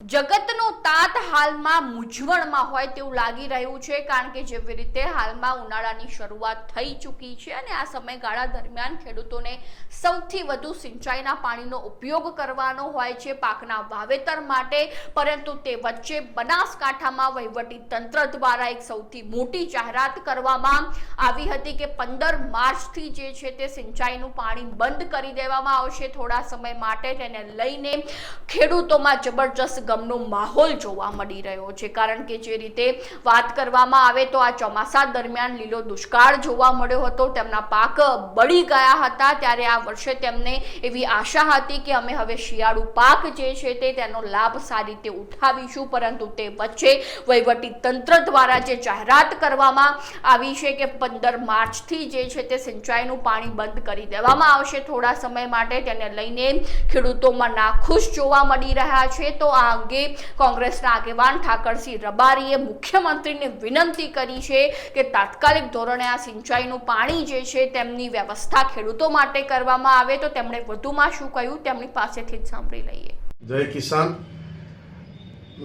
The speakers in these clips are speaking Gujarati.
જગતનો તાત હાલમાં મૂંઝવણમાં હોય તેવું લાગી રહ્યું છે, કારણ કે જેવી રીતે હાલમાં ઉનાળાની શરૂઆત થઈ ચૂકી છે અને આ સમયગાળા દરમિયાન ખેડૂતોને સૌથી વધુ સિંચાઈના પાણીનો ઉપયોગ કરવાનો હોય છે પાકના વાવેતર માટે, પરંતુ તે વચ્ચે બનાસકાંઠામાં વહીવટી તંત્ર દ્વારા એક સૌથી મોટી જાહેરાત કરવામાં આવી હતી કે પંદર માર્ચથી જે છે તે સિંચાઈનું પાણી બંધ કરી દેવામાં આવશે. થોડા સમય માટે તેને લઈને ખેડૂતોમાં જબરજસ્ત ગમનો માહોલ જોવા મળી રહ્યો છે. કારણ કે જે રીતે વાત કરવામાં આવે તો આ ચોમાસા દરમિયાન લીલો દુષ્કાળ જોવા મળ્યો હતો. તેમના પાક બળી ગયા હતા. ત્યારે આ વર્ષે તેમને એવી આશા હતી કે અમે હવે શિયાળુ પાક જે છે તે તેનો લાભ સારી રીતે ઉઠાવીશું. પરંતુ તે વચ્ચે વહીવટી તંત્ર દ્વારા જે જાહેરાત કરવામાં આવી છે કે પંદર માર્ચથી જે છે તે સિંચાઈનું પાણી બંધ કરી દેવામાં આવશે. થોડા સમય માટે તેને લઈને ખેડૂતોમાં નાખુશ જોવા મળી રહ્યા છે. તો આ અંગે કોંગ્રેસના આગેવાન ઠાકરસિંહ રબારીએ મુખ્યમંત્રીને વિનંતી કરી છે કે તાત્કાલિક ધોરણે આ સિંચાઈનું પાણી જે છે તેમની વ્યવસ્થા ખેડૂતો માટે કરવામાં આવે તો તેમણે વધુમાં શું કહ્યું તેમની પાસેથી જ સાંભળી લઈએ. જય કિસાન.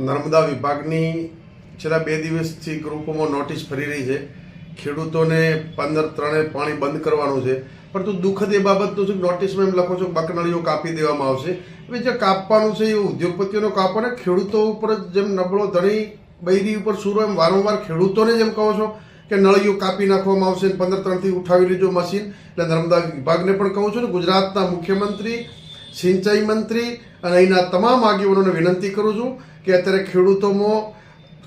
નર્મદા વિભાગની છેલ્લા બે દિવસથી ગ્રુપોમાં નોટિસ ફરી રહી છે. ખેડૂતોને પંદર ત્રણે પાણી બંધ કરવાનું છે. પરંતુ દુઃખદ એ બાબતનું છે નોટિસમાં એમ લખો છો બકનાળીઓ કાપી દેવામાં આવશે. હવે જે કાપવાનું છે એ ઉદ્યોગપતિઓનો કાપો ને ખેડૂતો ઉપર જેમ નબળો ધણી બૈરી ઉપર સુરો એમ વારંવાર ખેડૂતોને જેમ કહો છો કે નળીઓ કાપી નાખવામાં આવશે પંદર ત્રણથી ઉઠાવી લેજો મશીન. એટલે નર્મદા વિભાગને પણ કહું છું ને ગુજરાતના મુખ્યમંત્રી, સિંચાઈ મંત્રી અને અહીંના તમામ આગેવાનોને વિનંતી કરું છું કે અત્યારે ખેડૂતોમાં,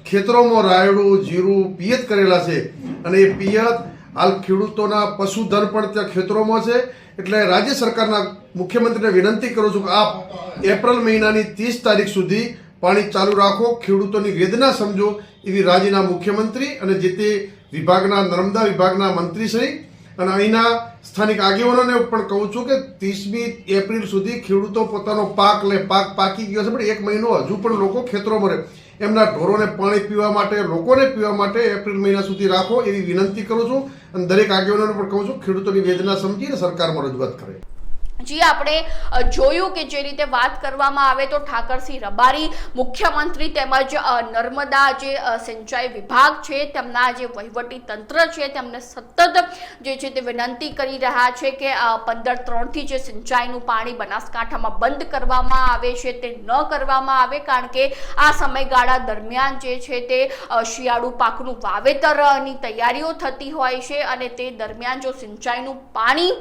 ખેતરોમાં રાયડું, જીરું પિયત કરેલા છે અને એ પિયત હાલ ખેડૂતોના પશુધન પણ ત્યાં ખેતરોમાં છે. એટલે રાજ્ય સરકારના મુખ્યમંત્રીને વિનંતી કરું છું કે આપ એપ્રિલ મહિનાની ત્રીસ તારીખ સુધી પાણી ચાલુ રાખો. ખેડૂતોની વેદના સમજો એવી રાજ્યના મુખ્યમંત્રી અને જે તે વિભાગના, નર્મદા વિભાગના મંત્રીશ્રી અને અહીંના સ્થાનિક આગેવાનોને પણ કહું છું કે ત્રીસમી એપ્રિલ સુધી ખેડૂતો પોતાનો પાક લે, પાક પાકી ગયો છે. પણ એક મહિનો હજુ પણ લોકો ખેતરોમાં રહે. એમના ઢોરોને પાણી પીવા માટે, લોકોને પીવા માટે એપ્રિલ મહિના સુધી રાખો એવી વિનંતી કરું છું. અને દરેક આગેવાનોને પણ કહું છું, ખેડૂતોની વેદના સમજીને સરકારમાં રજૂઆત કરે. જી, આપણે જોયું કે જે રીતે વાત કરવામાં આવે તો ઠાકરસિંહ રબારી, મુખ્યમંત્રી તેમજ નર્મદા જે સિંચાઈ વિભાગ છે, તેમના જે વહીવટી તંત્ર છે, તેમને સતત જે છે તે વિનંતી કરી રહ્યા છે કે પંદર ત્રણથી જે સિંચાઈનું પાણી બનાસકાંઠામાં બંધ કરવામાં આવે છે, તે ન કરવામાં આવે, કારણ કે આ સમયગાળા દરમિયાન જે છે તે શિયાળુ પાકનું વાવેતરની તૈયારીઓ થતી હોય છે અને તે દરમિયાન જો સિંચાઈનું પાણી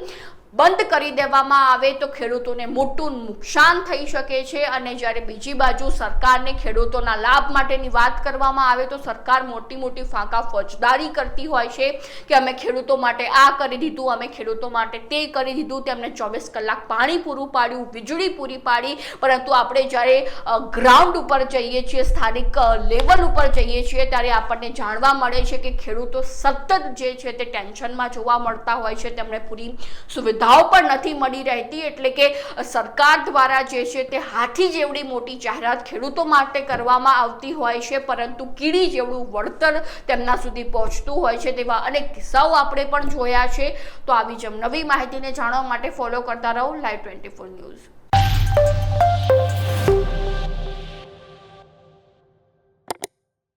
બંધ કરી દેવામાં આવે તો ખેડૂતોને મોટું નુકસાન થઈ શકે છે. અને જ્યારે બીજી બાજુ સરકારને ખેડૂતોના લાભ માટેની વાત કરવામાં આવે તો સરકાર મોટી મોટી ફાંકા ફોજદારી કરતી હોય છે કે અમે ખેડૂતો માટે આ કરી દીધું, અમે ખેડૂતો માટે તે કરી દીધું, તેમને ચોવીસ કલાક પાણી પૂરું પાડ્યું, વીજળી પૂરી પાડી. પરંતુ આપણે જ્યારે ગ્રાઉન્ડ ઉપર જઈએ છીએ, સ્થાનિક લેવલ ઉપર જઈએ છીએ, ત્યારે આપણને જાણવા મળે છે કે ખેડૂતો સતત જે છે તે ટેન્શનમાં જોવા મળતા હોય છે. તેમણે પૂરી સુવિધાઓ પણ નથી મળી રહેતી એટલે કે સરકાર દ્વારા જે છે તે હાથી જેવડી મોટી જાહેરાત ખેડૂતો માટે કરવામાં આવતી હોય છે, પરંતુ કીડી જેવડું વળતર તેમના સુધી પહોંચતું હોય છે તેવા અનેક કિસ્સાઓ આપણે પણ જોયા છે. તો આવી જ નવી માહિતીને જાણવા માટે ફોલો કરતા રહો લાઈવ ટ્વેન્ટી ફોર ન્યૂઝ